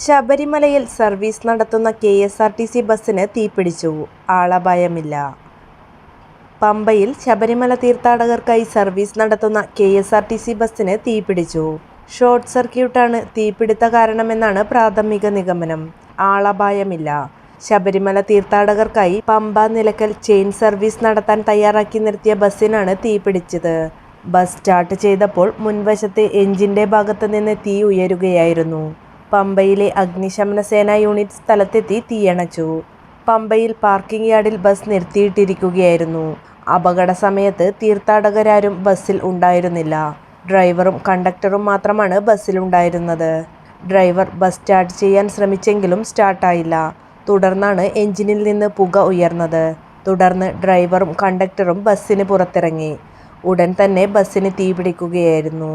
ശബരിമലയിൽ സർവീസ് നടത്തുന്ന K S R T C ബസ്സിന് തീപിടിച്ചു. ആളപായമില്ല. പമ്പയിൽ ശബരിമല തീർത്ഥാടകർക്കായി സർവീസ് നടത്തുന്ന K S R T C ബസ്സിന് തീപിടിച്ചു. ഷോർട്ട് സർക്യൂട്ടാണ് തീപിടുത്ത കാരണമെന്നാണ് പ്രാഥമിക നിഗമനം. ആളപായമില്ല. ശബരിമല തീർത്ഥാടകർക്കായി പമ്പ നിലക്കൽ ചെയിൻ സർവീസ് നടത്താൻ തയ്യാറാക്കി നിർത്തിയ ബസ്സിനാണ് തീപിടിച്ചത്. ബസ് സ്റ്റാർട്ട് ചെയ്തപ്പോൾ മുൻവശത്തെ എഞ്ചിന്റെ ഭാഗത്ത് നിന്ന് തീ ഉയരുകയായിരുന്നു. പമ്പയിലെ അഗ്നിശമന സേനാ യൂണിറ്റ് സ്ഥലത്തെത്തി തീയണച്ചു. പമ്പയിൽ പാർക്കിംഗ് യാർഡിൽ ബസ് നിർത്തിയിട്ടിരിക്കുകയായിരുന്നു. അപകട സമയത്ത് തീർത്ഥാടകരാരും ബസ്സിൽ ഉണ്ടായിരുന്നില്ല. ഡ്രൈവറും കണ്ടക്ടറും മാത്രമാണ് ബസ്സിലുണ്ടായിരുന്നത്. ഡ്രൈവർ ബസ് സ്റ്റാർട്ട് ചെയ്യാൻ ശ്രമിച്ചെങ്കിലും സ്റ്റാർട്ടായില്ല. തുടർന്നാണ് എഞ്ചിനിൽ നിന്ന് പുക ഉയർന്നത്. തുടർന്ന് ഡ്രൈവറും കണ്ടക്ടറും ബസ്സിന് പുറത്തിറങ്ങി. ഉടൻ തന്നെ ബസ്സിന് തീപിടിക്കുകയായിരുന്നു.